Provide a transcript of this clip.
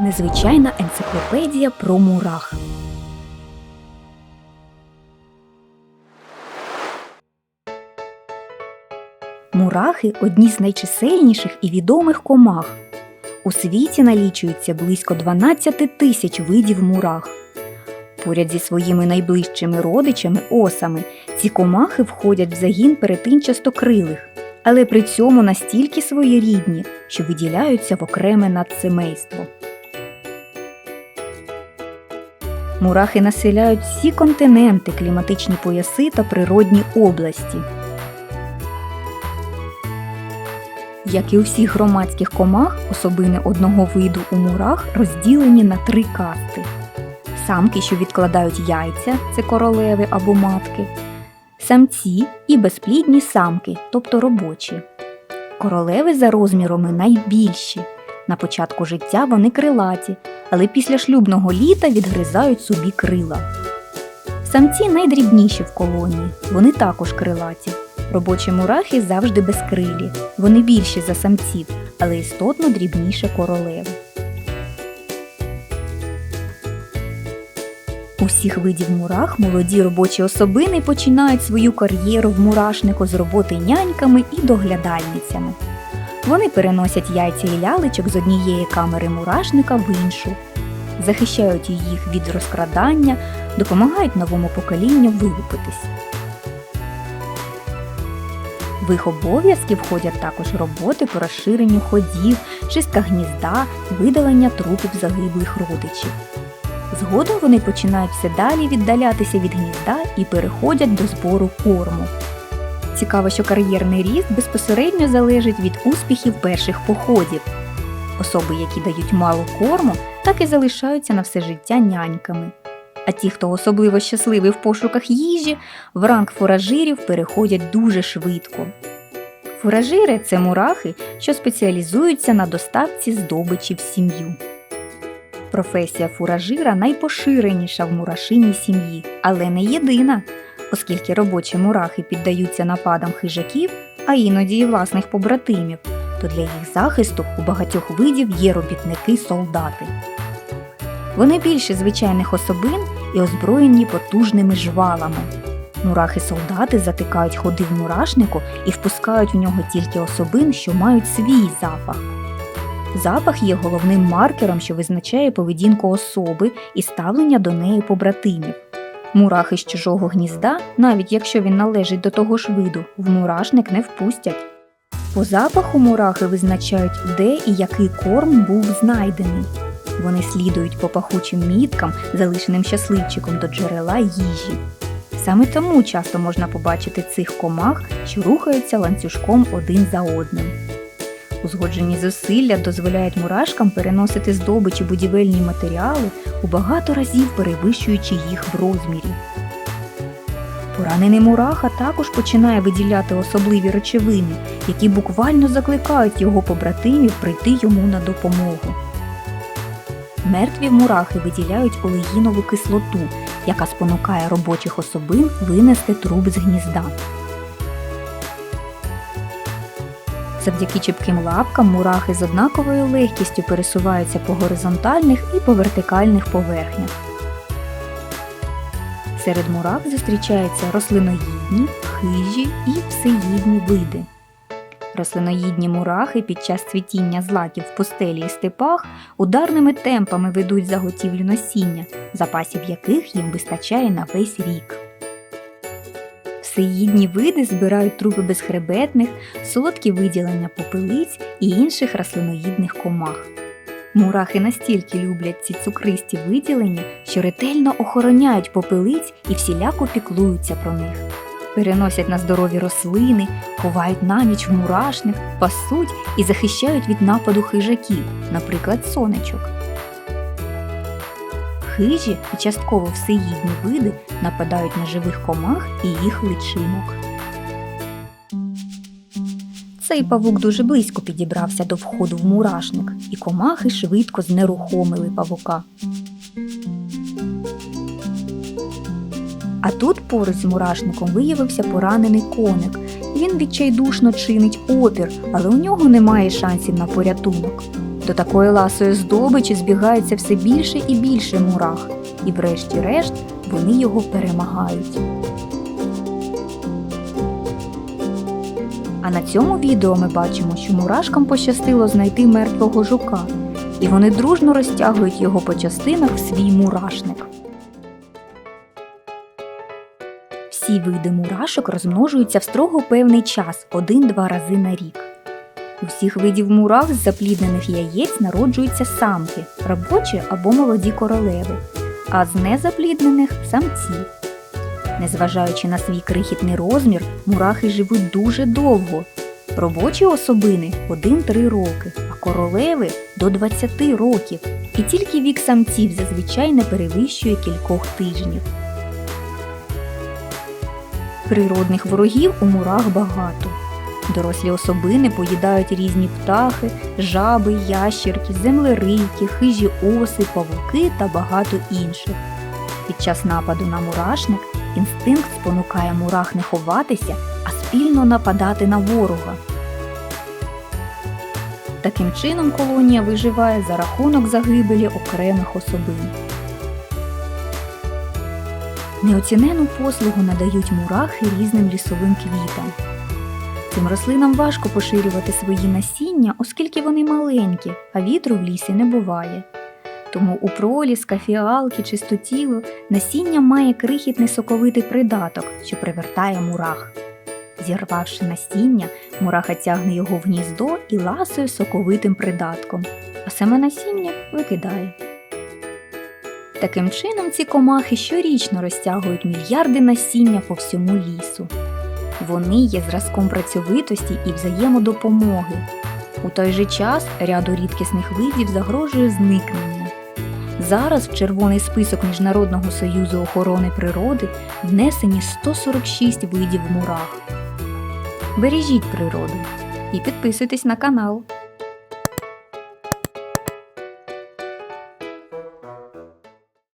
Незвичайна енциклопедія про мурах. Мурахи одні з найчисельніших і відомих комах. У світі налічується близько 12 тисяч видів мурах. Поряд зі своїми найближчими родичами осами ці комахи входять в загін перетинчастокрилих, але при цьому настільки своєрідні, що виділяються в окреме надсемейство. Мурахи населяють всі континенти, кліматичні пояси та природні області. Як і у всіх громадських комах, особини одного виду у мурах розділені на три касти: самки, що відкладають яйця це королеви або матки, самці і безплідні самки, тобто робочі. Королеви за розмірами найбільші. На початку життя вони крилаті, але після шлюбного літа відгризають собі крила. Самці найдрібніші в колонії, вони також крилаті. Робочі мурахи завжди безкрилі, вони більші за самців, але істотно дрібніше королеви. У всіх видів мурах молоді робочі особини починають свою кар'єру в мурашнику з роботи няньками і доглядальницями. Вони переносять яйця і лялечок з однієї камери мурашника в іншу, захищають їх від розкрадання, допомагають новому поколінню вилупитись. В їх обов'язки входять також роботи по розширенню ходів, чистка гнізда, видалення трупів загиблих родичів. Згодом вони починають все далі віддалятися від гнізда і переходять до збору корму. Цікаво, що кар'єрний ріст безпосередньо залежить від успіхів перших походів. Особи, які дають мало корму, так і залишаються на все життя няньками. А ті, хто особливо щасливий в пошуках їжі, в ранг фуражирів переходять дуже швидко. Фуражири це мурахи, що спеціалізуються на доставці здобичі в сім'ю. Професія фуражира найпоширеніша в мурашиній сім'ї, але не єдина, оскільки робочі мурахи піддаються нападам хижаків, а іноді і власних побратимів, то для їх захисту у багатьох видів є робітники-солдати. Вони більше звичайних особин і озброєні потужними жвалами. Мурахи-солдати затикають ходи в мурашнику і впускають в нього тільки особин, що мають свій запах. Запах є головним маркером, що визначає поведінку особи і ставлення до неї побратимів. Мурахи з чужого гнізда, навіть якщо він належить до того ж виду, в мурашник не впустять. По запаху мурахи визначають, де і який корм був знайдений. Вони слідують по пахучим міткам, залишеним щасливчиком до джерела їжі. Саме тому часто можна побачити цих комах, що рухаються ланцюжком один за одним. Узгоджені зусилля дозволяють мурашкам переносити здобичі будівельні матеріали у багато разів перевищуючи їх в розмірі. Поранений мураха також починає виділяти особливі речовини, які буквально закликають його побратимів прийти йому на допомогу. Мертві мурахи виділяють олеїнову кислоту, яка спонукає робочих особин винести труп з гнізда. Завдяки чіпким лапкам мурахи з однаковою легкістю пересуваються по горизонтальних і по вертикальних поверхнях. Серед мурах зустрічаються рослиноїдні, хижі і всеїдні види. Рослиноїдні мурахи під час цвітіння злаків в пустелі і степах ударними темпами ведуть заготівлю насіння, запасів яких їм вистачає на весь рік. Всеїдні види збирають трупи безхребетних, солодкі виділення попелиць і інших рослиноїдних комах. Мурахи настільки люблять ці цукристі виділення, що ретельно охороняють попелиць і всіляко піклуються про них. Переносять на здорові рослини, ховають на ніч в мурашник, пасуть і захищають від нападу хижаків, наприклад, сонечок. Хижі і частково всеїдні види нападають на живих комах і їх личинок. Цей павук дуже близько підібрався до входу в мурашник, і комахи швидко знерухомили павука. А тут поруч з мурашником виявився поранений коник. Він відчайдушно чинить опір, але у нього немає шансів на порятунок. До такої ласої здобичі збігається все більше і більше мурах, і врешті-решт вони його перемагають. А на цьому відео ми бачимо, що мурашкам пощастило знайти мертвого жука, і вони дружно розтягують його по частинах в свій мурашник. Всі види мурашок розмножуються в строго певний час один-два рази на рік. У всіх видів мурах з запліднених яєць народжуються самки, робочі або молоді королеви, а з незапліднених самці. Незважаючи на свій крихітний розмір, мурахи живуть дуже довго. Робочі особини 1-3 роки, а королеви до 20 років. І тільки вік самців зазвичай не перевищує кількох тижнів. Природних ворогів у мурах багато. Дорослі особини поїдають різні птахи, жаби, ящірки, землерийки, хижі оси, павуки та багато інших. Під час нападу на мурашник інстинкт спонукає мурах не ховатися, а спільно нападати на ворога. Таким чином колонія виживає за рахунок загибелі окремих особин. Неоцінену послугу надають мурахи різним лісовим квітам. Цим рослинам важко поширювати свої насіння, оскільки вони маленькі, а вітру в лісі не буває. Тому у проліска, фіалки, чистотіло насіння має крихітний соковитий придаток, що привертає мурах. Зірвавши насіння, мураха тягне його в гніздо і ласує соковитим придатком, а саме насіння викидає. Таким чином ці комахи щорічно розтягують мільярди насіння по всьому лісу. Вони є зразком працьовитості і взаємодопомоги. У той же час ряду рідкісних видів загрожує зникнення. Зараз в червоний список Міжнародного союзу охорони природи внесені 146 видів мурах. Бережіть природу і підписуйтесь на канал.